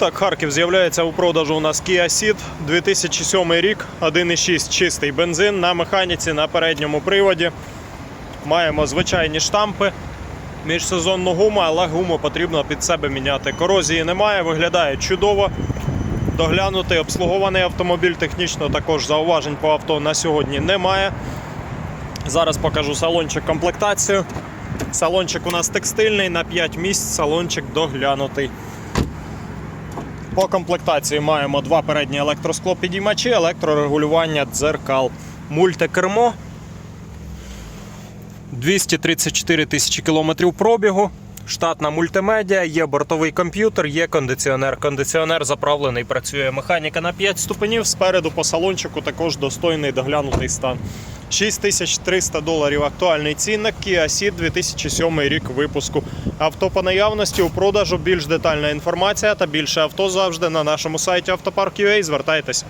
Так, Харків з'являється у продажу у нас Kia Ceed 2007 рік, 1,6 чистий бензин на механіці на передньому приводі. Маємо звичайні штампи, міжсезонну гуму, але гуму потрібно під себе міняти. Корозії немає, виглядає чудово. Доглянутий обслугований автомобіль технічно також зауважень по авто на сьогодні немає. Зараз покажу салончик комплектацію. Салончик у нас текстильний на 5 місць, салончик доглянутий. По комплектації маємо два передні електросклопідіймачі, електрорегулювання дзеркал, мультикермо. 234 тисячі кілометрів пробігу. Штатна мультимедіа, є бортовий комп'ютер, є кондиціонер. Кондиціонер заправлений, працює механіка на 5 ступенів. Спереду по салончику також достойний доглянутий стан. 6300 доларів актуальний цінник Kia Ceed 2007 рік випуску. Авто по наявності у продажу більш детальна інформація та більше авто завжди на нашому сайті автопарк.ua. Звертайтеся.